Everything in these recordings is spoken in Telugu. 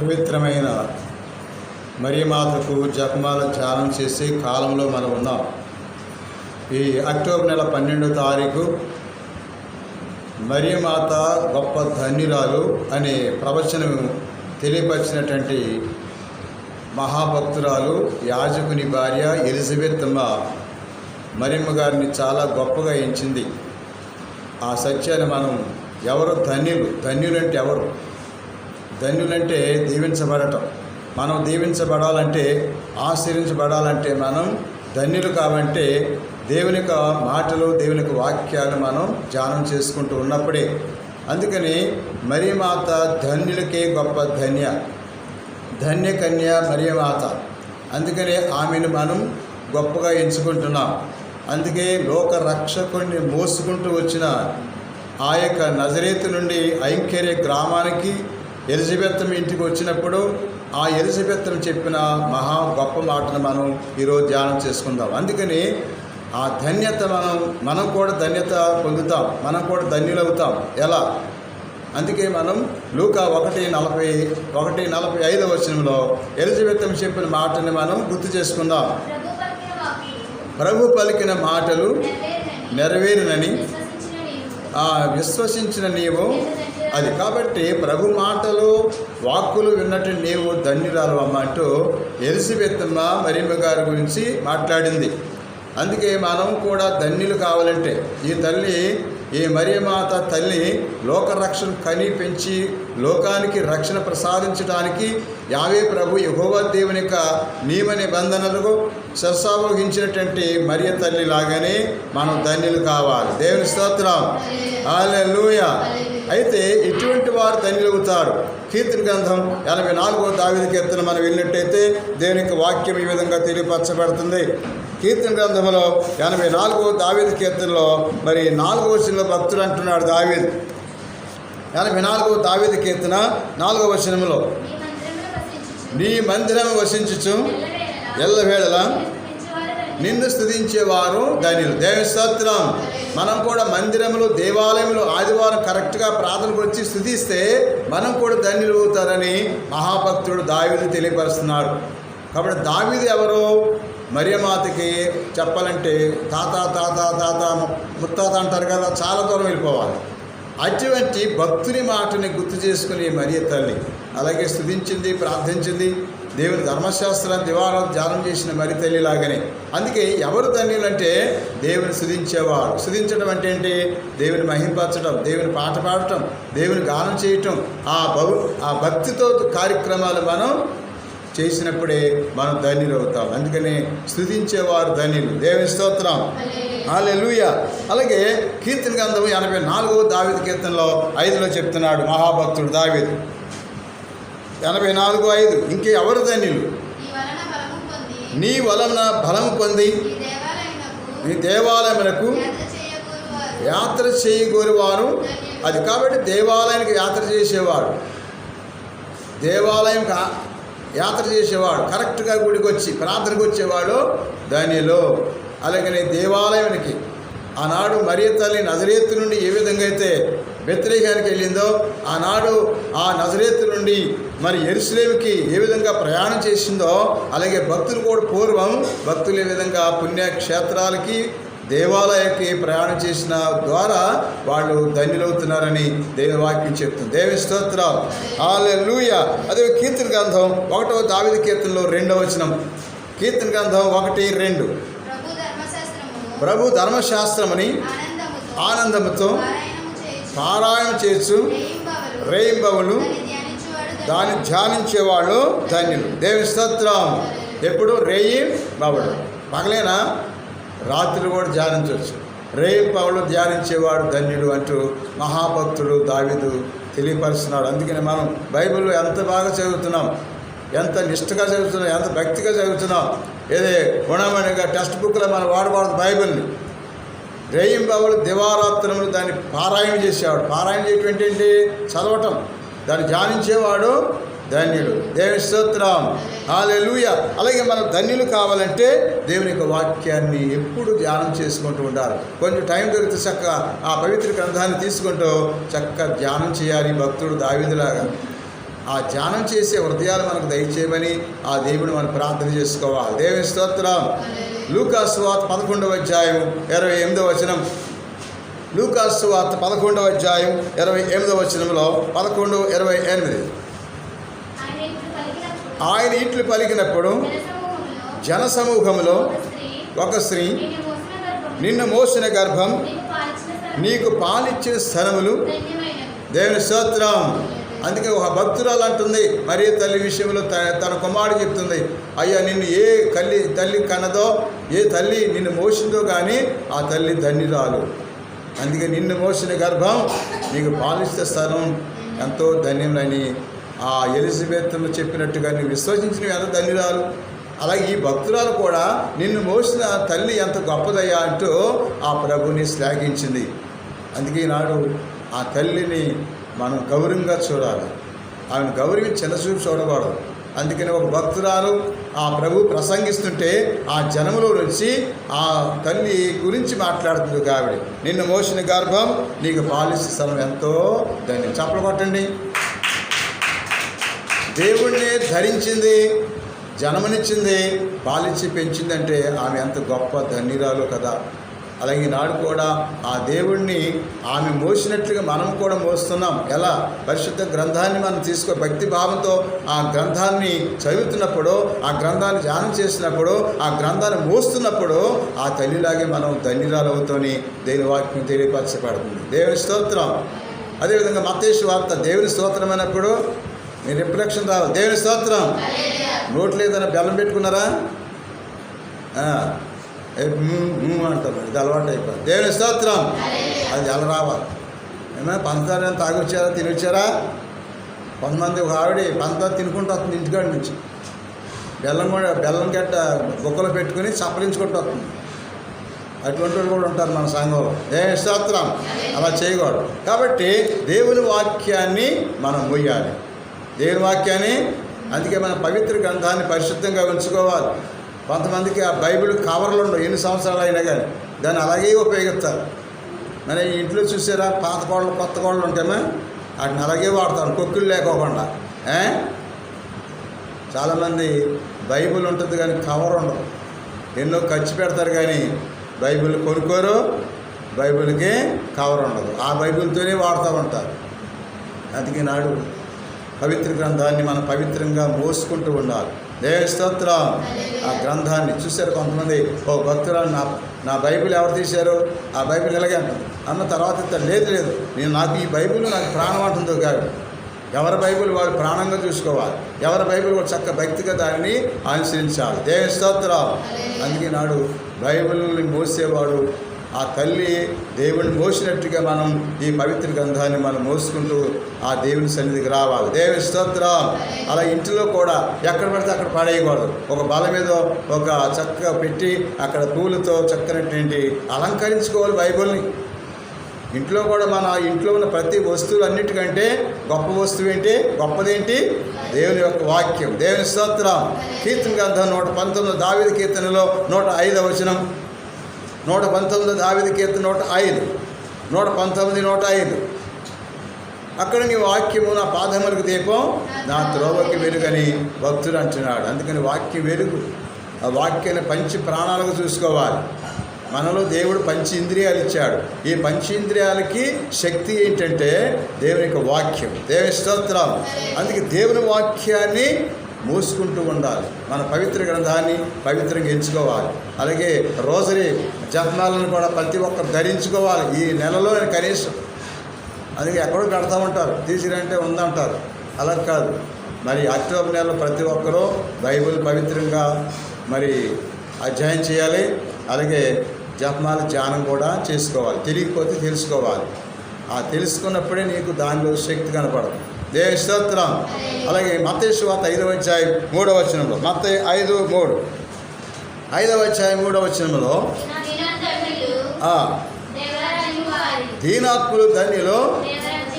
పవిత్రమైన మరియమాతకు జపమాల ధ్యానం చేసే కాలంలో మనం ఉన్నాం. ఈ అక్టోబర్ నెల పన్నెండో తారీఖు మరియమాత గొప్ప ధన్యురాలు అనే ప్రవచనం తెలియపరిచినటువంటి మహాభక్తురాలు యాజకుని భార్య ఎలిజబెత్ అమ్మ మరియమ్మ గారిని చాలా గొప్పగా ఎంచింది. ఆ సత్యాన్ని మనం ఎవరు ధన్యులు? ధన్యులంటే ఎవరు? ధన్యులంటే దీవించబడటం. మనం దీవించబడాలంటే ఆశ్రయించబడాలంటే మనం ధన్యులు కావంటే దేవుని యొక్క మాటలు దేవుని యొక్క వాక్యాలు మనం ధ్యానం చేసుకుంటూ ఉన్నప్పుడే. అందుకని మరియమాత ధన్యులకే గొప్ప ధన్య. ధన్య కన్య మరియమాత. అందుకనే ఆమెను మనం గొప్పగా ఎంచుకుంటున్నాం. అందుకే లోక రక్షకుడిని మోసుకుంటూ వచ్చిన ఆ యొక్క నజరేతు నుండి ఐంకర్య గ్రామానికి ఎలిజబెత్తం ఇంటికి వచ్చినప్పుడు ఆ ఎలిజబెత్తం చెప్పిన మహా గొప్ప మాటను మనం ఈరోజు ధ్యానం చేసుకుందాం. అందుకని ఆ ధన్యత మనం మనం కూడా ధన్యత పొందుతాం. మనం కూడా ధన్యులవుతాం. ఎలా? అందుకే మనం లూకా ఒకటి నలభై ఒకటి నలభై ఐదు వచనంలో ఎలిజబెత్తం చెప్పిన మాటని మనం గుర్తు చేసుకుందాం. ప్రభు పలికిన మాటలు నెరవేరినని నెరవేరునని ఆ విశ్వసించిన నీవు అది కాబట్టి ప్రభు మాటలు వాక్కులు విన్నట్టు నీవు ధన్యురాలు అమ్మ అంటూ ఎలిసిబెత్తమ్మ మరియమ్మ గారి గురించి మాట్లాడింది. అందుకే మనం కూడా ధన్యులు కావాలంటే ఈ తల్లి ఈ మరియమాత తల్లి లోకరక్షణ కని పెంచి లోకానికి రక్షణ ప్రసాదించడానికి యావే ప్రభు యహోవా దేవుని యొక్క నియమ నిబంధనలకు సత్సావహించినటువంటి మరియ తల్లి లాగానే మనం ధన్యులు కావాలి. దేవుని స్తోత్రం. హల్లెలూయ అయితే ఇటువంటి వారు ధన్యులవుతారు కీర్తన గ్రంథం ఎనభై నాలుగో దావిద కీర్తన మనం వెళ్ళినట్టయితే దేనికి వాక్యం ఈ విధంగా తెలియపరచబడుతుంది. కీర్తన గ్రంథంలో ఎనభై నాలుగో దావీదు కీర్తనలో మరి నాలుగో వచనంలో భక్తుడు అంటున్నాడు దావీదు. ఎనభై నాలుగో దావీదు కీర్తన నాలుగో వచనంలో నీ మందిరం వసించుచు. ఎల్లవేళలా. నిన్ను స్థుతించేవారు ధన్యులు దేవి స్తోత్రం. మనం కూడా మందిరములు దేవాలయములు ఆదివారం కరెక్ట్గా ప్రార్థనకు వచ్చి స్థుతిస్తే మనం కూడా ధన్యులు అవుతారని మహాభక్తుడు దావిని తెలియపరుస్తున్నాడు. కాబట్టి దావిది ఎవరు? మరియమాతకి చెప్పాలంటే తాత తాత తాత ముత్తాత అంటారు కదా చాలా దూరం వెళ్ళిపోవాలి. అటువంటి భక్తుని మాటని గుర్తు చేసుకుని మరియ తల్లి అలాగే స్థుతించింది ప్రార్థించింది. దేవుని ధర్మశాస్త్ర దివారం ధ్యానం చేసిన మరి తల్లి లాగానే. అందుకే ఎవరు ధన్యులంటే దేవుని స్థుతించేవారు స్థుతించడం అంటే ఏంటి? దేవుని మహింపరచడం దేవుని పాట పాడటం దేవుని గానం చేయటం. ఆ భవ ఆ భక్తితో కార్యక్రమాలు మనం చేసినప్పుడే మనం ధన్యులు అవుతాం అందుకని స్థుతించేవారు ధన్యులు. దేవుని స్తోత్రం. హాలెలూయ అలాగే కీర్తన గ్రంథం ఎనభై నాలుగో దావిద కీర్తనలో ఐదులో చెప్తున్నాడు మహాభక్తుడు దావిదు. ఎనభై నాలుగు ఐదు. ఇంకే ఎవరు ధన్యులు నీ వలన బలము పొంది. నీ నీ నీ దేవాలయమునకు యాత్ర చేయగోరువారు. అది కాబట్టి దేవాలయానికి యాత్ర చేసేవాడు. దేవాలయం యాత్ర చేసేవాడు. కరెక్ట్గా గుడికి వచ్చి ప్రార్థనకు వచ్చేవాడు ధనిలో అలాగనే దేవాలయానికి ఆనాడు మరియ తల్లి నజరేతు నుండి ఏ విధంగా అయితే వ్యతిరేకానికి వెళ్ళిందో ఆనాడు ఆ నజరేతు నుండి మరి ఎరుసలేమికి ఏ విధంగా ప్రయాణం చేసిందో అలాగే భక్తులు కూడా పూర్వం భక్తులు ఏ విధంగా పుణ్యక్షేత్రాలకి దేవాలయకి ప్రయాణం చేసిన ద్వారా వాళ్ళు ధన్యులవుతున్నారని దేవుని వాక్యం చెప్తుంది. దేవి స్తోత్రం లూయ అదే కీర్తన గ్రంథం ఒకటో దావిద కీర్తనలో రెండవ వచనం. కీర్తన గ్రంథం ఒకటి రెండు. ప్రభు ప్రభు ధర్మశాస్త్రమని ఆనందముతో పారాయణ చేయొచ్చు రేయింబవులు దాన్ని ధన్యుడు. ధ్యానించేవాళ్ళు ధన్యులు. దేవి స్తోత్రం. ఎప్పుడు? రేయి పగలేనా? రాత్రి కూడా ధ్యానించవచ్చు. రేయి ధ్యానించేవాడు ధన్యుడు అంటూ మహాభక్తుడు దావిదు తెలియపరుస్తున్నాడు. అందుకని మనం బైబిల్ ఎంత బాగా చదువుతున్నాం ఎంత నిష్ఠగా చదువుతున్నాం ఎంత భక్తిగా చదువుతున్నాం ఏదే గుణమణిగా టెక్స్ట్ బుక్లో మనం వాడకూడదు బైబిల్ని. రేయింబావులు దివారాత్రములు దాన్ని పారాయణ చేసేవాడు. పారాయణ చేయటం ఏంటంటే చదవటం. దాన్ని ధ్యానించేవాడు ధన్యుడు. దేవుని స్తోత్రం. హాలెలుయ. అలాగే మనం ధన్యులు కావాలంటే దేవుని యొక్క వాక్యాన్ని ఎప్పుడు ధ్యానం చేసుకుంటూ ఉండాలి. కొంచెం టైం దొరికితే చక్కగా ఆ పవిత్ర గ్రంథాన్ని తీసుకుంటూ చక్కగా ధ్యానం చేయాలి భక్తుడు దావిదిలాగా. ఆ ధ్యానం చేసే హృదయాలు మనకు దయచేయమని ఆ దేవుడు మనం ప్రార్థన చేసుకోవాలి. దేవుని స్తోత్రం. లూకాసు పదకొండవ అధ్యాయం ఇరవై ఎనిమిదవ వచనం. లూకాసు పదకొండవ అధ్యాయం ఇరవై ఎనిమిదవ వచనంలో పదకొండు ఇరవై ఎనిమిది. ఆయన పలికినప్పుడు ఇట్లు పలికినప్పుడు జనసమూహంలో ఒక స్త్రీ నిన్న నిన్ను మోసిన గర్భం నీకు పాలిచ్చిన స్థలములు. దేవుని స్తోత్రం. అందుకే ఒక భక్తురాలు అంటుంది మరీ తల్లి విషయంలో తన కుమారుడు చెప్తుంది అయ్యా నిన్ను ఏ కల్లి తల్లి కనదో ఏ తల్లి నిన్ను మోసిందో కానీ ఆ తల్లి ధన్యురాలు. అందుకే నిన్ను మోసిన గర్భం నీకు పాలిస్తే స్థలం ఎంతో ధన్యమని ఆ ఎలిజబెత్ను చెప్పినట్టుగా నీవు విశ్వసించిన ఎంత ధన్యురాలు. అలాగే ఈ భక్తురాలు కూడా నిన్ను మోసిన తల్లి ఎంత గొప్పదయ్యా అంటూ ఆ ప్రభుని శ్లాఘించింది. అందుకే ఈనాడు ఆ తల్లిని మనం గౌరవంగా చూడాలి. ఆమెను గౌరవి చిన్నచూపు చూడకూడదు. అందుకని ఒక భక్తురాలు ఆ ప్రభు ప్రసంగిస్తుంటే ఆ జనములో నుంచి ఆ తల్లి గురించి మాట్లాడుతుంది కావిడి నిన్ను మోసిన గర్భం నీకు పాలిసి స్థలం ఎంతో ధన్యం. చప్పలు కొట్టండి. దేవుణ్ణి ధరించింది జన్మనిచ్చింది పాలించి పెంచిందంటే ఆమె ఎంత గొప్ప ధన్యురాలు కదా. అలాగే ఈనాడు కూడా ఆ దేవుణ్ణి ఆమె మోసినట్లుగా మనం కూడా మోస్తున్నాం. ఎలా? పరిశుద్ధ గ్రంథాన్ని మనం తీసుకో భక్తి భావంతో ఆ గ్రంథాన్ని చదువుతున్నప్పుడు ఆ గ్రంథాన్ని ధ్యానం చేసినప్పుడు ఆ గ్రంథాన్ని మోస్తున్నప్పుడు ఆ తల్లిలాగే మనం ధన్యురాలు అవుతూని దేని వాక్యం తెలియపరచబడుతుంది. దేవుని స్తోత్రం. అదేవిధంగా మతేష్ వార్త దేవుని స్తోత్రం అయినప్పుడు మీరు రిఫ్లెక్షన్ రావాలి? దేవుని స్తోత్రం. నోట్లు బెల్లం పెట్టుకున్నారా? అంటాం అంటారు ఇది అలవాటు అయిపోయింది. దేవుని స్తోత్రం. అది ఎలా రావాలి. ఏమైనా పంచదార ఏమైనా తాగొచ్చారా తినొచ్చారా? కొంతమంది ఒక ఆవిడ పంచదార తినుకుంటూ వస్తుంది ఇంటికాడి నుంచి. బెల్లం కూడా బెల్లం గట్ట బొక్కలో పెట్టుకుని చప్పరించుకుంటూ వస్తుంది. అటువంటి వాళ్ళు కూడా ఉంటారు మన సంఘంలో. దేవుని స్తోత్రం. అలా చేయకూడదు. కాబట్టి దేవుని వాక్యాన్ని మనం మొయ్యాలి. దేవుని వాక్యాన్ని అందుకే మన పవిత్ర గ్రంథాన్ని పరిశుద్ధంగా ఉంచుకోవాలి. కొంతమందికి ఆ బైబిల్ కవర్లు ఉండవు. ఎన్ని సంవత్సరాలు అయినా కానీ. దాన్ని అలాగే ఉపయోగిస్తారు. మన ఇంట్లో చూసారా? పాత కోళ్ళు కొత్త కోళ్ళు ఉంటామా? వాటిని అలాగే వాడతారు. కొక్కులు లేకోకుండా. ఏ? చాలామంది బైబిల్ ఉంటుంది కానీ కవర్ ఉండదు. ఎన్నో ఖర్చు పెడతారు కానీ బైబిల్ కొనుక్కోరు. బైబిల్కి కవర్ ఉండదు. ఆ బైబిల్తోనే వాడుతూ ఉంటారు. అందుకే నాడు పవిత్ర గ్రంథాన్ని మనం పవిత్రంగా మోసుకుంటూ ఉండాలి. దేవుని స్తోత్రం ఆ గ్రంథాన్ని చూశారు కొంతమంది. ఓ భక్తురాలు నా నా బైబిల్ ఎవరు తీశారు? ఆ బైబిల్ ఇలాగే అంటుంది అన్న తర్వాత ఇస్తాడు లేదు లేదు. నేను నాకు ఈ బైబిల్ నాకు ప్రాణం అంటుందో కాదు ఎవరి బైబిల్ వాళ్ళు ప్రాణంగా చూసుకోవాలి. ఎవరి బైబిల్ వాళ్ళు చక్క భక్తిగా దానిని అనుసరించాలి దేవుని స్తోత్రం అందుకే నాడు బైబిల్ని మోసేవాడు. ఆ తల్లి దేవుని మోసినట్టుగా మనం ఈ పవిత్ర గ్రంథాన్ని మనం మోసుకుంటూ ఆ దేవుని సన్నిధికి రావాలి. దేవుని స్తోత్రం. అలా ఇంటిలో కూడా ఎక్కడ పడితే అక్కడ పాడేయకూడదు. ఒక బల మీద ఒక చక్కగా పెట్టి అక్కడ పూలతో చక్కనటువంటి అలంకరించుకోవాలి బైబుల్ని. ఇంట్లో కూడా మన ఇంట్లో ఉన్న ప్రతి వస్తువులు అన్నిటికంటే గొప్ప వస్తువు ఏంటి? గొప్పదేంటి? దేవుని యొక్క వాక్యం. దేవుని స్తోత్రం. కీర్తన గ్రంథం నూట పంతొమ్మిది దావిద కీర్తనలో నూట ఐదవ వచనం. నూట పంతొమ్మిది దావిది కీర్తన నూట ఐదు. నూట పంతొమ్మిది నూట ఐదు. అక్కడ నీ వాక్యము నా పాదములకు దీపం నా త్రోవకి వెలుగని భక్తుడు అంటున్నాడు. అందుకని వాక్యం వెలుగు ఆ వాక్యాన్ని పంచి ప్రాణాలకు చూసుకోవాలి. మనలో దేవుడు పంచి ఇంద్రియాలు ఇచ్చాడు. ఈ పంచేంద్రియాలకి శక్తి ఏంటంటే దేవుని యొక్క వాక్యం దేవుని స్తోత్రం. అందుకే దేవుని వాక్యాన్ని మూసుకుంటూ ఉండాలి. మన పవిత్ర గ్రంథాన్ని పవిత్రంగా ఎంచుకోవాలి. అలాగే రోజరీ జపనాలను కూడా ప్రతి ఒక్కరు ధరించుకోవాలి. ఈ నెలలో కనీసం అందుకే ఎక్కడో పెడతా ఉంటారు. తీసిరంటే ఉందంటారు. అలా కాదు. మరి అక్టోబర్ నెలలో ప్రతి ఒక్కరూ బైబిల్ పవిత్రంగా మరి అధ్యయనం చేయాలి. అలాగే జపమాల ధ్యానం కూడా చేసుకోవాలి. తెలియకపోతే తెలుసుకోవాలి. ఆ తెలుసుకున్నప్పుడే నీకు దానిలో శక్తి కనపడదు. దేవ స్తోత్రం అలాగే మతేశ్వాత ఐదవ అధ్యాయం మూడవ వచనంలో. మత ఐదు మూడు. ఐదవ అధ్యాయం మూడవ వచనంలో దీనాత్ములు ధన్యులు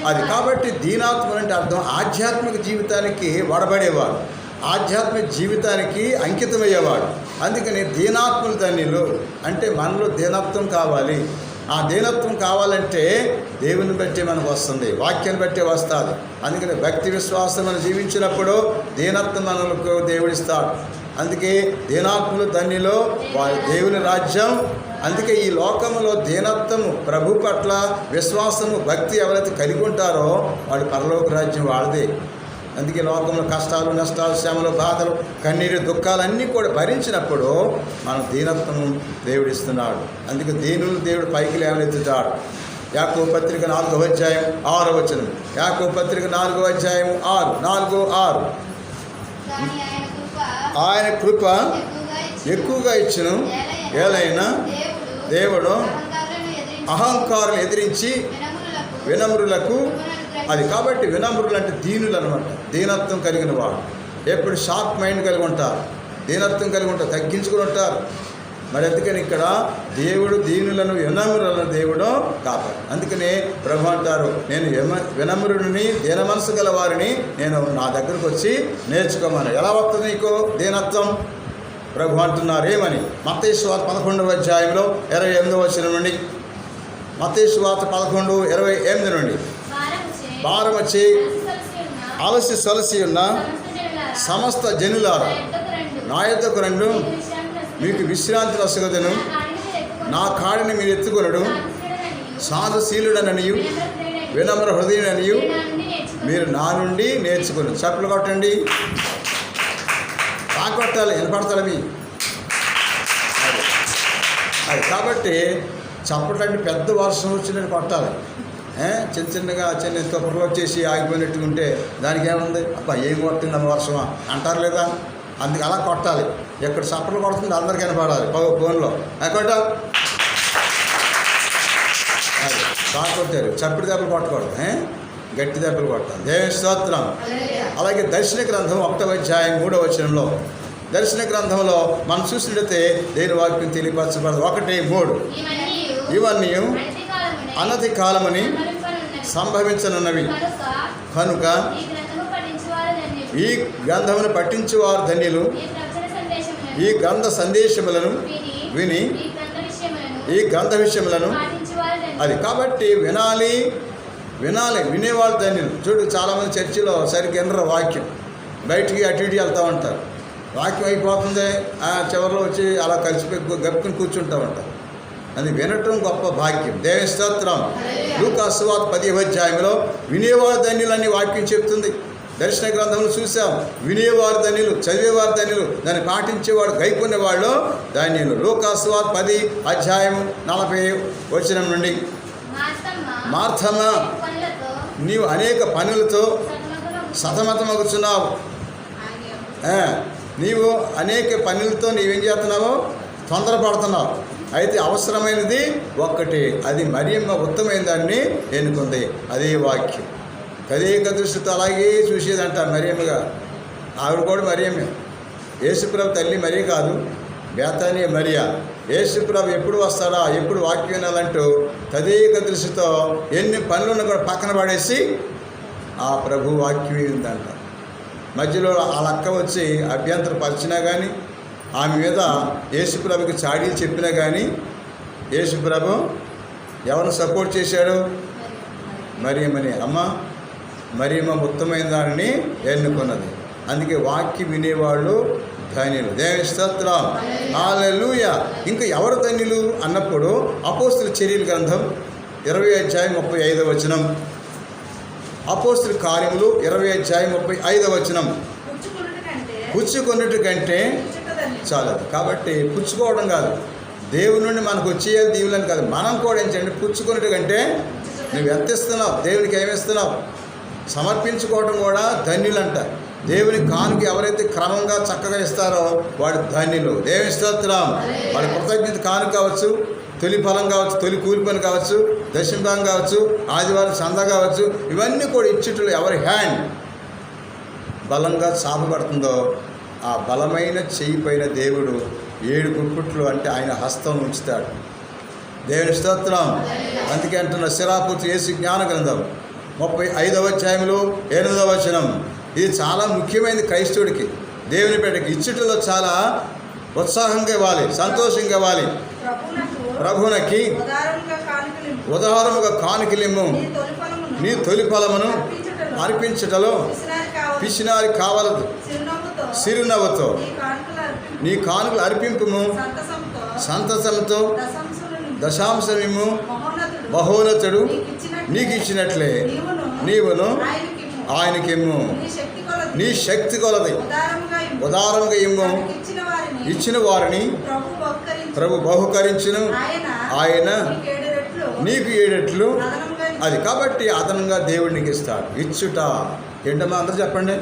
అది. కాబట్టి దీనాత్ములు అంటే అర్థం ఆధ్యాత్మిక జీవితానికి వడబడేవాడు. ఆధ్యాత్మిక జీవితానికి అంకితమయ్యేవాడు. అందుకని దీనాత్ములు ధన్యులు అంటే మనలో దీనత్వం కావాలి. ఆ దీనత్వం కావాలంటే దేవుని బట్టి మనకు వస్తుంది వాక్యాన్ని బట్టి వస్తుంది. అందుకని భక్తి విశ్వాసం మనం జీవించినప్పుడు దీనత్వం మనకు దేవుడిస్తాడు. అందుకే దీనాత్ములు ధన్యులో వారి దేవుని రాజ్యం. అందుకే ఈ లోకంలో దీనత్వము ప్రభు పట్ల విశ్వాసము భక్తి ఎవరైతే కలిగి ఉంటారో వాడి పరలోక రాజ్యం వాళ్ళదే అందుకే లోకంలో కష్టాలు నష్టాలు శ్రమలు బాధలు కన్నీరు దుఃఖాలన్నీ కూడా భరించినప్పుడు మన దీనత్వం దేవుడిస్తున్నాడు అందుకే దీనులు దేవుడు పైకి లేవనెత్తుతాడు. యాకో పత్రిక నాలుగో అధ్యాయం ఆరో వచనం. యాకో పత్రిక నాలుగో అధ్యాయం ఆరు. నాలుగు ఆరు. ఆయన కృప ఎక్కువగా ఇచ్చి ఎక్కువగా ఇచ్చును. ఏలైనా దేవుడు అహంకారులు ఎదిరించి వినమ్రులకు అది కాబట్టి వినమ్రులు అంటే దీనులు అనమాట దీనత్వం కలిగిన వాడు. ఎప్పుడు షార్ప్ మైండ్ కలిగి ఉంటారు. దీనత్వం కలిగి ఉంటారు. తగ్గించుకుని ఉంటారు. మరి అందుకని ఇక్కడ దేవుడు దీనులను వినమ్రులను దేవుడు కాపాడు. అందుకనే ప్రభు అంటారు నేను వినమ్రుడిని దీన మనసు గల వారిని నేను నా దగ్గరకు వచ్చి నేర్చుకోమని. ఎలా వస్తుంది నీకు దీనత్వం? ప్రభు అంటున్నారు ఏమని? మతేశ్వాత పదకొండవ అధ్యాయంలో ఇరవై ఎనిమిదవ వచ్చిన నుండి. మతేశ్వాత పదకొండు ఇరవై ఎనిమిది నుండి. భారం వచ్చి ఉన్న అలసి సలసి ఉన్న సమస్త జనులారా నా యొక్కకు రెండు. మీకు విశ్రాంతి మీకు నా కాడిని మీరు ఎత్తుకొనడు. సాధుశీలుడననియు వినమ్ర హృదయుడనియు మీరు నా నుండి నేర్చుకుని. చప్పలు కొట్టండి. బాగా కొట్టాలి వినపడతారు మీ? అది. కాబట్టి చప్పట్లు అంటే పెద్ద వర్షం వచ్చినట్టు కొట్టాలి. చిన్న చిన్నగా చిన్న తుప్పర్లు వచ్చేసి ఆగిపోయినట్టుకుంటే దానికి ఏముంది అబ్బా ఏం కొట్టిందమ్మ వర్షమా? అంటారు లేదా? అందుకు అలా కొట్టాలి. ఎక్కడ చప్పట్లు కొడుతుంది అందరికీ వినపడాలి. పో- ఫోన్లో. అది బాగా కొట్టారు. చప్పుడు దెబ్బలు కొట్టకూడదు? గట్టి దెబ్బలు కొట్టాలి. దేవుని స్తోత్రం. అలాగే దర్శన గ్రంథం ఒకటో అధ్యాయం మూడో వచనంలో. దర్శన గ్రంథంలో మనం చూసినట్లయితే దేని వాక్యం తెలియపరచబడదు? ఒకటి మూడు. ఇవన్నీ అనతి కాలమునే. సంభవించనున్నవి కనుక ఈ గ్రంథము పఠించువారు ధన్యులు. ఈ గ్రంథమును పట్టించువారు ధన్యులు ఈ ప్రవచన సందేశములను ఈ గ్రంథ సందేశములను విని ఈ గ్రంథ విషయములను. అది కాబట్టి వినాలి వినాలి వినేవాళ్ళు ధన్యులు చూడు చాలామంది చర్చిలో సరిగ్గా వినరు వాక్యం బయటికి అటు ఇటు వెళ్తూ ఉంటారు వాక్యం అయిపోతుంది ఆ చివరిలో వచ్చి అలా కలిసిపోయి గప్పుకుని కూర్చుంటూ ఉంటారు అది వినటం గొప్ప భాగ్యం. దేవస్తోత్రం స్తోత్రం. పది అధ్యాయంలో వినేవారు ధన్యులని వాక్యం చెప్తుంది. దర్శన గ్రంథంలో చూసాం. వినేవారు ధన్యులు చదివేవారు ధన్యులు దాన్ని పాటించేవాడు గైకొనేవాళ్ళు ధన్యులు. లూకా పది అధ్యాయం నలభై వచనం నుండి. మార్తమ్మ నీవు అనేక పనులతో సతమతమగుతున్నావు సతమతమగుచున్నావు నీవు అనేక పనులతో నీవేం చేస్తున్నావు? తొందరపడుతున్నావు. అయితే అవసరమైనది ఒక్కటి. అది మరియమ్మ ఉత్తమైన దాన్ని ఎన్నుకుంది. అదే వాక్యం. కదేక దృష్టితో అలాగే చూసేదంట మరియమ్మగా. ఆవిడ కూడా మరియమే యేసుప్రభు తల్లి మరీ కాదు బేతాని మరియా. యేసుప్రభు ఎప్పుడు వస్తాడా ఎప్పుడు వాక్యం వినాలంటూ తదేక దృష్టితో ఎన్ని పనులను కూడా పక్కన పడేసి ఆ ప్రభు వాక్యం ఉందంట మధ్యలో ఆ లక్క వచ్చి అభ్యంతరపరిచినా కానీ ఆమె మీద యేసుప్రభుకి చాడీలు చెప్పినా కానీ యేసుప్రభు ఎవరిని సపోర్ట్ చేశాడు? మరియమ్మని అమ్మ మరియమ్మ ఉత్తమైన దానిని ఎన్నుకున్నది. అందుకే వాక్యం వినేవాళ్ళు ధన్యులు. దేవి స్తోత్రం. ఇంకా ఎవరు ధన్యులు? అన్నప్పుడు అపోస్తుల చర్యల గ్రంథం ఇరవై అధ్యాయం ముప్పై ఐదవ వచనం. అపోస్తుల కార్యములు ఇరవై అధ్యాయం ముప్పై ఐదవ వచనం. పుచ్చుకొన్నట్టు కంటే చాలదు. కాబట్టి పుచ్చుకోవడం కాదు. దేవుని నుండి మనకు వచ్చేయాలి దీవులని కాదు. మనం కూడా ఏం చేయండి? పుచ్చుకున్నట్టు కంటే నువ్వు ఎంత ఇస్తున్నావు? దేవునికి ఏమిస్తున్నావు సమర్పించుకోవడం కూడా ధన్యులంట. దేవుని కానుక ఎవరైతే క్రమంగా చక్కగా ఇస్తారో వాడు ధన్యులు. దేవుని స్తోత్రం. వాడి కృతజ్ఞత కానుక కావచ్చు తొలి ఫలం కావచ్చు తొలి కూలిపని కావచ్చు దశంభం కావచ్చు ఆదివారం సంద కావచ్చు ఇవన్నీ కూడా ఇచ్చుటలు ఎవరి హ్యాండ్ బలంగా చాపబడుతుందో ఆ బలమైన చెయ్యి పైన దేవుడు ఏడు గుప్పిట్లు అంటే ఆయన హస్తం ఉంచుతాడు. దేవుని స్తోత్రం. అందుకే అంటున్న శిరాపుత్రి యేసు జ్ఞాన గ్రంథం ముప్పై ఐదవ అధ్యాయంలో ఎనిమిదవ వచనం. ఇది చాలా ముఖ్యమైనది క్రైస్తవుడికి. దేవుని బిడ్డకి ఇచ్చుటలో చాలా ఉత్సాహంగా ఇవ్వాలి సంతోషంగా ఇవ్వాలి. ప్రభునకు ఉదాహరణగా కానుకలిమ్ము నీ తొలి ఫలమును అర్పించుటలో పిసినారి కావలదు. చిరునవ్వుతో నీ కానుకలు అర్పింపు. నీ కానుకలు అర్పింపుము. సంతసంతో. మహోన్నతుడు. మహోన్నతుడు. నీకిచ్చినట్లే. నీకు ఇచ్చినట్లే నీవును. ఆయనకిమ్ము. నీ శక్తి కొలది. ఉదారంగా ఇమ్ము. ఇచ్చిన వారిని. ప్రభు బహుకరించు. ప్రభు బహుకరించును. ఆయన నీకు ఏడెట్లు. అది కాబట్టి అదనంగా దేవుడికి ఇస్తాడు. ఇచ్చుట. ఏంటమ్మా అందరూ చెప్పండి?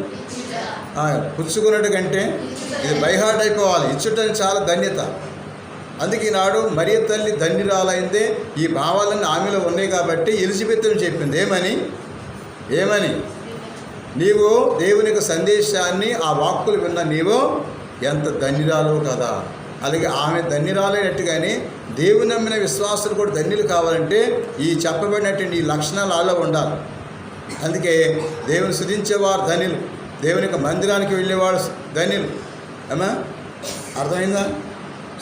పుచ్చుకున్నట్టు కంటే ఇది బైహార్ట్ అయిపోవాలి. ఇచ్చుటని చాలా ధన్యత. అందుకే ఈనాడు మరియ తల్లి ధన్యురాలైందే. ఈ భావాలన్నీ ఆమెలో ఉన్నాయి కాబట్టి ఎలిజబెత్ని చెప్పింది. ఏమని? ఏమని? నీవు దేవుని యొక్క సందేశాన్ని ఆ వాక్కులు విన్న నీవు ఎంత ధన్యురాలు కదా. అలాగే ఆమె ధన్యురాలైనట్టుగానే దేవుని నమ్మిన విశ్వాసులు కూడా ధన్యులు కావాలంటే ఈ చెప్పబడినటువంటి ఈ లక్షణాలు ఆలో ఉండాలి. అందుకే దేవుని శుధించేవారు ధన్యులు. దేవుని యొక్క మందిరానికి వెళ్ళేవాడు ధన్యులు. ఏమా అర్థమైందా?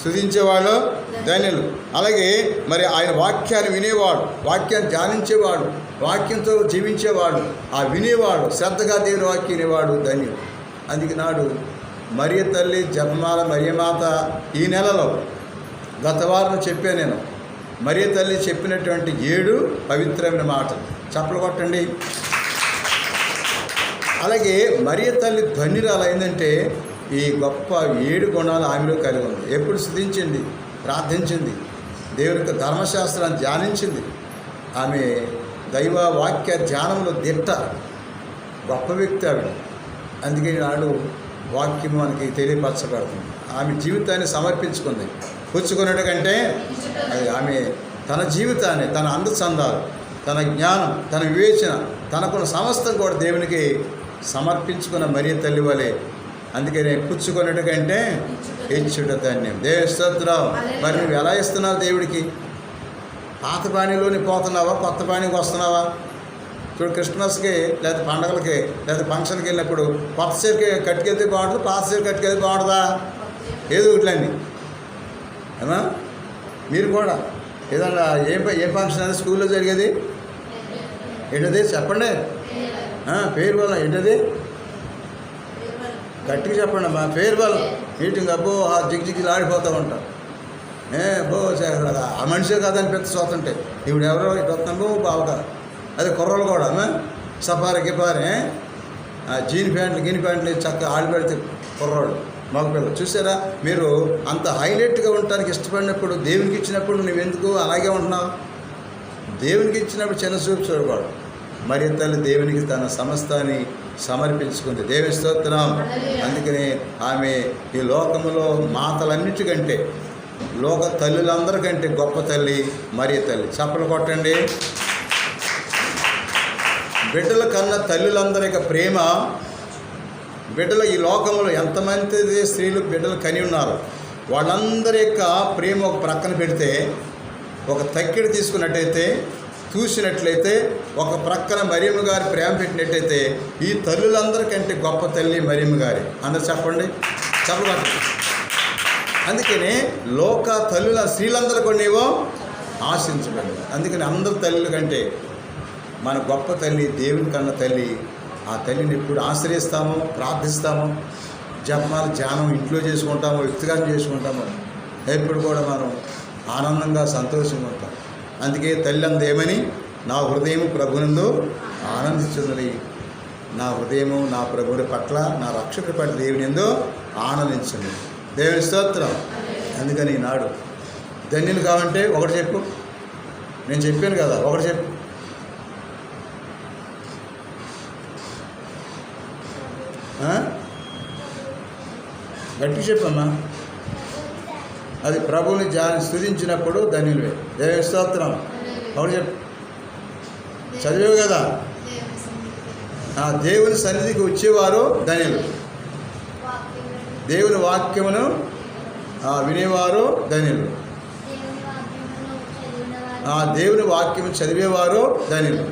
శుధించేవాళ్ళు ధన్యులు. అలాగే మరి ఆయన వాక్యాన్ని వినేవాడు వాక్యాన్ని ధ్యానించేవాడు వాక్యంతో జీవించేవాడు ఆ వినేవాడు శ్రద్ధగా దేవుని వాక్యం వినేవాడు ధన్యుడు. అందుకే నాడు మరియ తల్లి జపమాల మరియమాత ఈ నెలలో గత వారం చెప్పే నేను. మరియ తల్లి చెప్పినటువంటి ఏడు పవిత్రమైన మాటలు. చప్పలు కొట్టండి. అలాగే మరియ తల్లి ధన్యురాలు అయిందంటే ఈ గొప్ప ఏడు గుణాలు ఆమెలో కలిగి ఉంది. ఎప్పుడు స్థుతించింది? ప్రార్థించింది. దేవుని యొక్క ధర్మశాస్త్రాన్ని ధ్యానించింది. ఆమె దైవ వాక్య ధ్యానంలో దిట్ట. గొప్ప వ్యక్తి ఆవిడ. అందుకే నాడు వాక్యం మనకి తెలియపరచబడుతుంది. ఆమె జీవితాన్ని సమర్పించుకుంది. పుచ్చుకున్నట్టు కంటే అది ఆమె తన జీవితాన్ని తన అందచందాలు తన జ్ఞానం తన వివేచన తనకున్న సమస్తం కూడా దేవునికి సమర్పించుకున్న మరియ తల్లి వలె. అందుకనే పుచ్చుకున్నట్టు కంటే ఇచ్చుట ధాన్యం. దేవస్తోత్రం మరి నువ్వు ఎలా ఇస్తున్నావు దేవుడికి? పాత బాణిలోని పోతున్నావా? కొత్త బాణికి వస్తున్నావా? ఇప్పుడు క్రిస్మస్కి లేదా పండగలకి లేదా ఫంక్షన్కి వెళ్ళినప్పుడు కొత్త చీరకి కట్టుకెళ్తే బాగుంటుంది? పాత చీర కట్టుకెళ్తే బాగుంటుందా? ఏదో ఒకట్లండి ఏమా? మీరు కూడా. ఏదన్నా ఏం ఏ ఫంక్షన్ అనేది స్కూల్లో జరిగేది? ఏంటది? చెప్పండి. పేరు వల్ల ఏంటది? గట్టిగా చెప్పండి మా పేరు వల్ల మీటింగ్ అబ్బో ఆ జిగ్ జిగ్గిలు ఆడిపోతూ ఉంటాం. ఏ బో ఆ మనిషే కాదని పెద్ద సోతుంటే. ఇప్పుడు ఎవరో ఇటు వస్తాను బావగా అదే కుర్రలు కూడా అమ్మా. సఫారీ ఆ జీన్ ప్యాంట్లు గిని ప్యాంట్లు చక్కగా ఆడిపెడితే కుర్రాడు మగపిల్లలు. చూసారా? మీరు అంత హైలైట్గా ఉండటానికి ఇష్టపడినప్పుడు దేవునికి ఇచ్చినప్పుడు నువ్వెందుకు అలాగే ఉంటున్నావు? దేవునికి ఇచ్చినప్పుడు చిన్న చూపు చూడకూడదు. మరి తల్లి దేవునికి తన సమస్తాన్ని సమర్పించుకుంది. దేవి స్తోత్రం. అందుకని ఆమె ఈ లోకములో మాతలన్నిటికంటే లోక తల్లులందరికంటే గొప్ప తల్లి మరి తల్లి. చప్పలు కొట్టండి. బిడ్డల కన్నా తల్లులందరి యొక్క ప్రేమ. బిడ్డలు ఈ లోకంలో ఎంతమంది స్త్రీలు బిడ్డలు కని ఉన్నారు? వాళ్ళందరి యొక్క ప్రేమ ఒక ప్రక్కన పెడితే ఒక తక్కిడి తీసుకున్నట్టయితే చూసినట్లయితే ఒక ప్రక్కన మరియమ్మ గారి ప్రేమ పెట్టినట్టయితే ఈ తల్లులందరికంటే గొప్ప తల్లి మరియమ్మ గారి. అందరు చెప్పండి? చెప్పగలరు అందుకని లోక తల్లుల స్త్రీలందరూ కొన్నేవో ఆశించబడి అందుకని అందరు తల్లుల కంటే మన గొప్ప తల్లి దేవుని కన్న తల్లి ఆ తల్లిని ఎప్పుడు ఆశ్రయిస్తామో ప్రార్థిస్తామో జపమాల ధ్యానం ఇంట్లో చేసుకుంటాము వ్యక్తిగతం చేసుకుంటాము ఎప్పుడు కూడా మనం ఆనందంగా సంతోషంగా ఉంటాం. అందుకే తల్లి అందు ఏమని? నా హృదయం ప్రభునందు ఆనందించుందని నా హృదయము నా ప్రభుని పట్ల నా రక్షకుడి పట్ల దేవుని ఎందు ఆనందించింది దేవుని స్తోత్రం. అందుకని నాడు ధన్యులు కావంటే ఒకటి చెప్పు. నేను చెప్పాను కదా ఒకటి చెప్పు. గట్టి చెప్పమ్మా అది ప్రభువుని జా స్థుతించినప్పుడు ధన్యులే దేవ స్తోత్రం. ఒకటి చెప్పు చదివేవు కదా? ఆ దేవుని సన్నిధికి వచ్చేవారు ధన్యులు. దేవుని వాక్యమును వినేవారు ధన్యులు. ఆ దేవుని వాక్యం చదివేవారు ధన్యులు.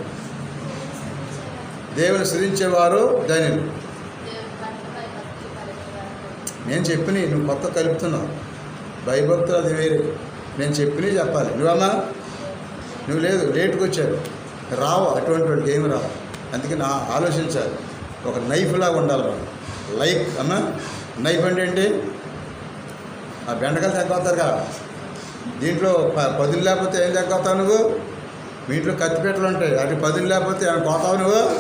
దేవుని స్థుతించేవారు ధన్యులు. నేను చెప్పిన నువ్వు కొత్త కలుపుతున్నావు. భయభక్తులు అది వేరే. నేను చెప్పినవి చెప్పాలి. నువ్వమ్మా నువ్వు లేదు లేట్కి వచ్చారు రావు అటువంటి వాడికి ఏమి రావు. అందుకే నా ఆలోచించాలి. ఒక నైఫ్లాగా ఉండాలి మనం. లైక్ అమ్మా నైఫ్ అంటే ఏంటి? ఆ బెండకాయలు తగ్గవుతారు కదా. దీంట్లో ప- పదులు లేకపోతే ఏం తగ్గవుతావు నువ్వు? మీ ఇంట్లో కత్తిపెట్టలు ఉంటాయి. అటు పదులు లేకపోతే ఏమైనా పోతావు నువ్వు?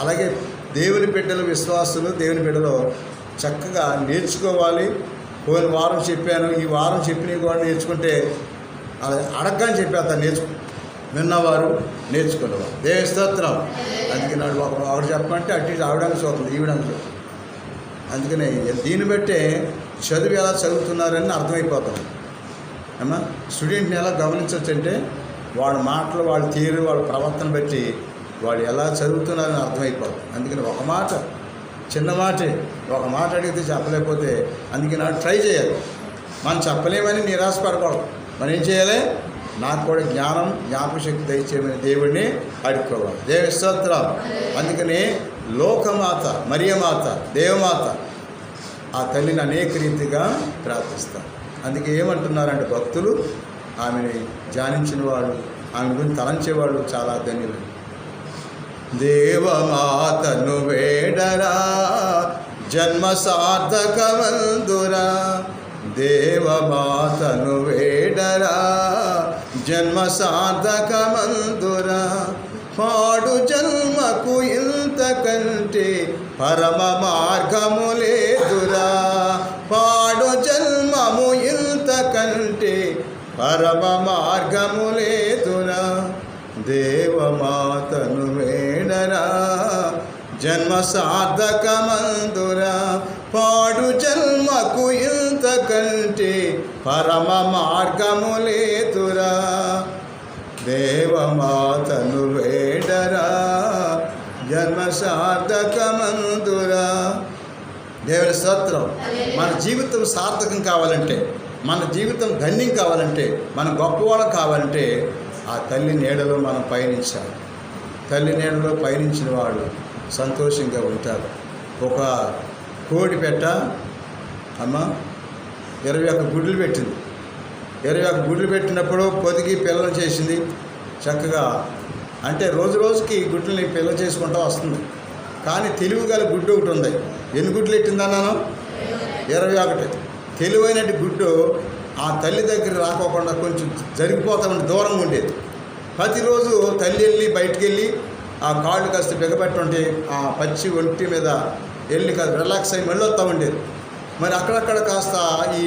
అలాగే దేవుని బిడ్డలు విశ్వాసులు దేవుని బిడ్డలు చక్కగా నేర్చుకోవాలి. పోయిన వారం చెప్పాను ఈ వారం చెప్పినవి కూడా నేర్చుకుంటే అలా అడగని చెప్పేస్తాను నేర్చుకు విన్నవారు నేర్చుకునేవారు. దేవస్తోత్రం అందుకే నాడు ఒక ఆవిడ చెప్పమంటే అటు ఇటు ఆవిడానికి చూస్తుంది ఈవిడానికి చూస్తుంది అందుకనే దీన్ని బట్టే చదువు ఎలా చదువుతున్నారని అర్థమైపోతుంది. అమ్మా స్టూడెంట్ని ఎలా గమనించవచ్చు అంటే వాళ్ళ మాటలు వాళ్ళ తీరు వాళ్ళ ప్రవర్తన బట్టి వాళ్ళు ఎలా చదువుతున్నారని అర్థమైపోతుంది. అందుకని ఒక మాట చిన్న మాటే. ఒక మాట అడిగితే చెప్పలేకపోతే అందుకే నాకు ట్రై చేయాలి. మనం చెప్పలేమని నిరాశపడకూడదు మనం ఏం చేయాలి? నాకు కూడా జ్ఞానం జ్ఞాపశక్తి దయచేయమని దేవుడిని అడుక్కోవాలి. దేవి స్తోత్రం అందుకని లోకమాత మరియమాత దేవమాత ఆ తల్లిని అనేక రీతిగా ప్రార్థిస్తాను అందుకే ఏమంటున్నారంటే భక్తులు ఆమెని ధ్యానించిన వాళ్ళు ఆమె గురించి తలంచేవాళ్ళు చాలా ధన్యులు. దేవమాతను వేడరా జన్మ సార్థకమందురా దేవమాతను వేడరా జన్మ సార్థకమందురా పాడు జన్మకు ఇంతకంటే పరమ మార్గము లేదురా. పాడు జన్మము ఇంతకంటే పరమ మార్గము లేదురా. దేవమాతను వేడరా జన్మ సార్థకమందురా. పాడు జన్మకు ఇంతకంటే పరమ మార్గము లేదురా. దేవమాతను వేడరా జన్మ సార్థకమందురా. దేవుని స్తోత్రం మన జీవితం సార్థకం కావాలంటే మన జీవితం ధన్యం కావాలంటే మన గొప్పవాళ్ళం కావాలంటే ఆ తల్లి నీడలో మనం పయనించాలి. తల్లి నీడలో పయనించిన వాళ్ళు సంతోషంగా ఉంటారు. ఒక కోడి పెట్ట అమ్మ ఇరవై ఒక్క గుడ్లు పెట్టింది. ఇరవై ఒక్క గుడ్లు పెట్టినప్పుడు పొదిగి పిల్లలు చేసింది. చక్కగా అంటే రోజు రోజుకి గుడ్లని పిల్ల చేసుకుంటూ వస్తుంది. కానీ తెలివి గల గుడ్డు ఒకటి ఉంది. ఎన్ని గుడ్లు పెట్టిందన్నాను ఇరవై ఒకటి. తెలివైనటి గుడ్డు ఆ తల్లి దగ్గర రాకోకుండా కొంచెం జరిగిపోతా దూరంగా ఉండేది. ప్రతిరోజు తల్లి వెళ్ళి బయటికి వెళ్ళి ఆ కాళ్ళు కాస్త బిగబెట్టుంటే ఆ పచ్చి ఒంటి మీద వెళ్ళి కాదు రిలాక్స్ అయ్యి మళ్ళీ వస్తూ ఉండేది. మరి అక్కడక్కడ కాస్త ఈ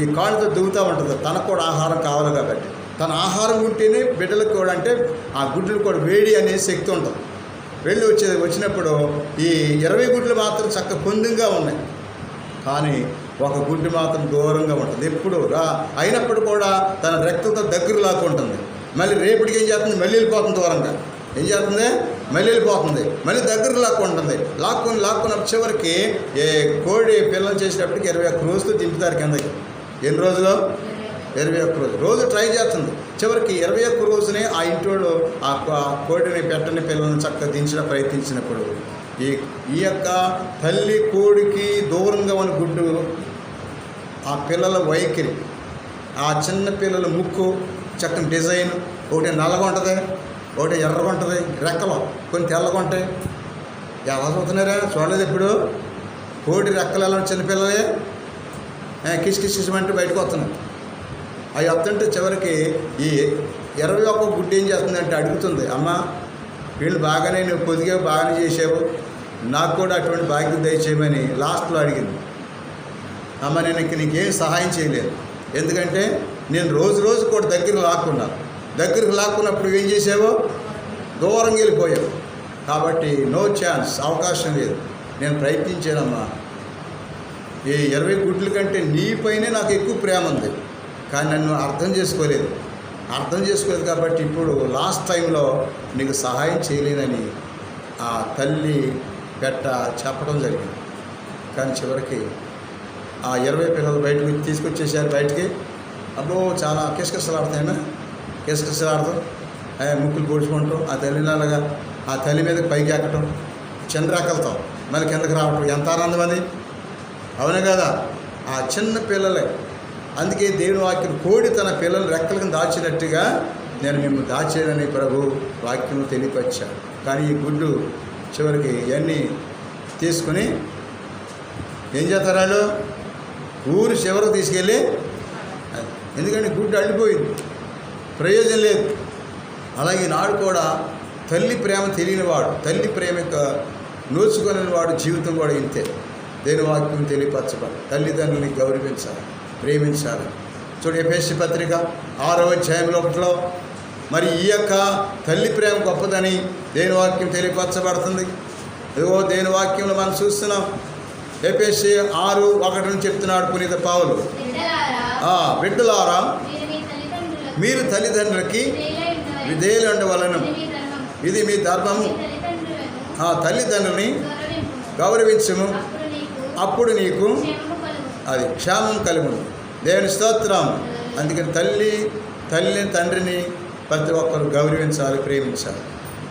ఈ కాళ్ళతో దిగుతూ ఉంటుంది. తనకు కూడా ఆహారం కావాలి కాబట్టి. తన ఆహారం ఉంటేనే బిడ్డలకు కూడా అంటే ఆ గుడ్లు కూడా వేడి అనే శక్తి ఉంటుంది. వెళ్ళి వచ్చే వచ్చినప్పుడు ఈ ఇరవై గుడ్లు మాత్రం చక్క పొందుగా ఉన్నాయి. కానీ ఒక గుడ్డు మాత్రం దూరంగా ఉంటుంది. ఎప్పుడు రా అయినప్పుడు కూడా తన రక్తంతో దగ్గర లాక్కుంటుంది మళ్ళీ రేపటికి ఏం చేస్తుంది? మళ్ళీ వెళ్ళిపోతుంది దూరంగా ఏం చేస్తుంది? మళ్ళీ వెళ్ళిపోతుంది. మళ్ళీ దగ్గర లాక్కుంటుంది లాక్కుని లాక్కున్నప్పుడు చివరికి ఏ కోడి పిల్లలు చేసేటప్పటికి ఇరవై ఒక్క రోజులు దింపుతారు కిందకి. ఎన్ని రోజులు? ఇరవై ఒక్క రోజు రోజు ట్రై చేస్తుంది. చివరికి ఇరవై ఒక్క రోజునే ఆ ఇంటోళ్ళు ఆ కో- ఆ కోడిని పెట్టని పిల్లల్ని చక్కగా దించడం ప్రయత్నించినప్పుడు ఈ ఈ యొక్క తల్లి కోడికి దూరంగా ఉన్న గుడ్డు ఆ పిల్లల వైఖరి ఆ చిన్న పిల్లల ముక్కు చక్కని డిజైన్ ఒకటి నల్లగా ఉంటుంది ఒకటి ఎర్రగా ఉంటుంది రెక్కలు కొన్ని తెల్లగా ఉంటాయి. ఎలా చూస్తున్నారా చూడలేదు ఇప్పుడు కోటి రెక్కలు ఎలా చిన్నపిల్లలే కిస్ కిస్ కిస్ బయటకు వస్తున్నాయి. అవి వస్తుంటే చివరికి ఈ ఇరవై ఒక్క గుడ్డు ఏం చేస్తుందంటే అడుగుతుంది అమ్మ వీళ్ళు బాగానే నువ్వు కొద్దిగా బాగానే చేసావు నాకు కూడా అటువంటి భాగ్యం దయచేయమని లాస్ట్లో అడిగింది. అమ్మ నేను ఇంక నీకేం సహాయం చేయలేదు. ఎందుకంటే నేను రోజు రోజు కూడా దగ్గరికి లాక్కున్నాను దగ్గరికి లాక్కున్నప్పుడు ఏం చేసావో? దూరంగా వెళ్ళిపోయావు. కాబట్టి నో ఛాన్స్ అవకాశం లేదు. నేను ప్రయత్నించానమ్మా. ఈ ఇరవై గుడ్ల కంటే నీపైనే నాకు ఎక్కువ ప్రేమ ఉంది. కానీ నన్ను అర్థం చేసుకోలేదు. అర్థం చేసుకోలేదు కాబట్టి ఇప్పుడు లాస్ట్ టైంలో నీకు సహాయం చేయలేనని ఆ తల్లి పెట్ట చెప్పడం జరిగింది. కానీ చివరికి ఆ ఇరవై పిల్లలు బయటకు తీసుకొచ్చేసారు బయటికి. అబ్బో చాలా కిసకిసలాడుతాయన్నా కిసకిసలాడుతూ. ఆ ముక్కులు పొడుచుకుంటూ ఆ తల్లిలాగా ఆ తల్లి మీదకి పైకి ఎక్కటం చంద్రాకలతో మళ్ళీ కిందకి రావటం ఎంత ఆనందం అది. అవును కదా? ఆ చిన్న పిల్లలే. అందుకే దేవుని వాక్యం కోడి తన పిల్లలు రెక్కలకు దాచినట్టుగా నేను మిమ్మల్ని దాచేనని ప్రభు వాక్యం తెలియపరిచాడు కానీ ఈ గుడ్డు చివరికి ఇవన్నీ తీసుకుని ఏం చేస్తారు వాళ్ళు? ఊరు చివరకు తీసుకెళ్ళి ఎందుకంటే గుడ్డు అల్లిపోయింది. ప్రయోజనం లేదు. అలాగే నాడు కూడా తల్లి ప్రేమ తెలియని వాడు తల్లి ప్రేమ యొక్క నోచుకొని వాడు జీవితం కూడా ఇంతే. దేని వాక్యం తెలియపరచబడి తల్లిదండ్రులని గౌరవించాలి ప్రేమించాలి. చూడు ఎఫ్ఎస్సి పత్రిక ఆరో అధ్యాయంలో ఒకటిలో మరి ఈ యొక్క తల్లి ప్రేమ గొప్పదని దేని వాక్యం తెలియపరచబడుతుంది? ఇదిగో దేని వాక్యంలో మనం చూస్తున్నాం? ఎఫ్ఎస్సి ఆరు ఒకటి నుంచి చెప్తున్నాడు పునీత పావులు. బిడ్డలారా, మీరు తల్లిదండ్రులకి విధేయులు ఉండవలను ఇది మీ ధర్మం. ధర్మము. ఆ తల్లిదండ్రుని గౌరవించము. అప్పుడు నీకు అది క్షేమం కలుగును. దేవుని స్తోత్రం. అందుకని తల్లి తల్లిని తండ్రిని ప్రతి ఒక్కరు గౌరవించాలి ప్రేమించాలి.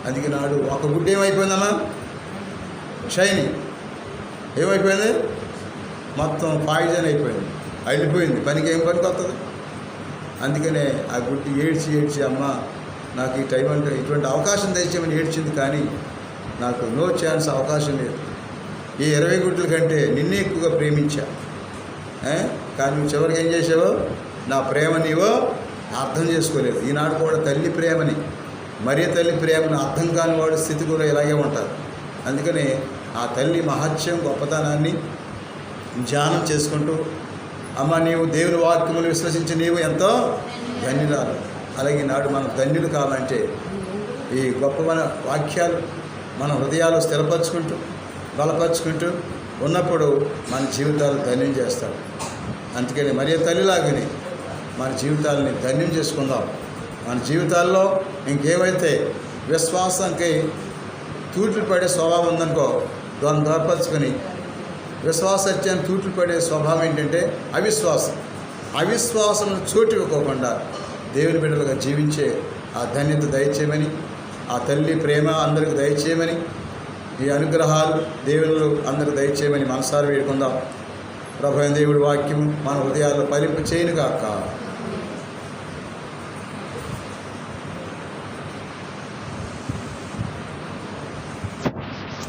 అందుకే నాడు ఒక గుడ్డ ఏమైపోయిందమ్మా? షైని. ఏమైపోయింది? మొత్తం పాయిజన్ అయిపోయింది. అల్లిపోయింది. పనికి ఏం పనికి వస్తుంది అందుకనే ఆ గుడ్డి ఏడ్చి ఏడ్చి అమ్మ నాకు ఈ టైం అంటే ఇటువంటి అవకాశం తెచ్చామని ఏడ్చింది కానీ నాకు నో ఛాన్స్ అవకాశం లేదు. ఈ ఇరవై గుడ్ల కంటే నిన్నే ఎక్కువగా ప్రేమించా. కానీ నువ్వు చివరికి ఏం చేసావు? నా ప్రేమ నీవో అర్థం చేసుకోలేదు. ఈనాడు కూడా తల్లి ప్రేమని మరీ తల్లి ప్రేమను అర్థం కాని వాడు స్థితి కూడా ఇలాగే ఉంటారు. అందుకని ఆ తల్లి మహత్యం గొప్పతనాన్ని ధ్యానం చేసుకుంటూ అమ్మ నీవు దేవుని వాక్యములు విశ్వసించి నీవు ఎంతో ధన్యురాలు. అలాగే నాడు మనం ధన్యులు కావాలంటే ఈ గొప్ప మన వాక్యాలు మన హృదయాలు స్థిరపరచుకుంటూ బలపరుచుకుంటూ ఉన్నప్పుడు మన జీవితాలు ధన్యం చేస్తాడు. అందుకని మరి తల్లిలాగని మన జీవితాలని ధన్యం చేసుకుందాం. మన జీవితాల్లో ఇంకేమైతే విశ్వాసంకి తూట్లు పడే స్వభావం ఉందనుకో దాన్ని దోర్పరచుకొని విశ్వాసత్యాన్ని తూట్లు పడే స్వభావం ఏంటంటే అవిశ్వాసం. అవిశ్వాసం చోటు ఇవ్వకోకుండా దేవుని బిడ్డలుగా జీవించే ఆ ధన్యత దయచేయమని ఆ తల్లి ప్రేమ అందరికి దయచేయమని ఈ అనుగ్రహాలు దేవుళ్ళు అందరికి దయచేయమని మనసారి వేడుకుందాం. ప్రభు దేవుడి వాక్యం మన హృదయాల్లో ఫలింపు చేయను కాక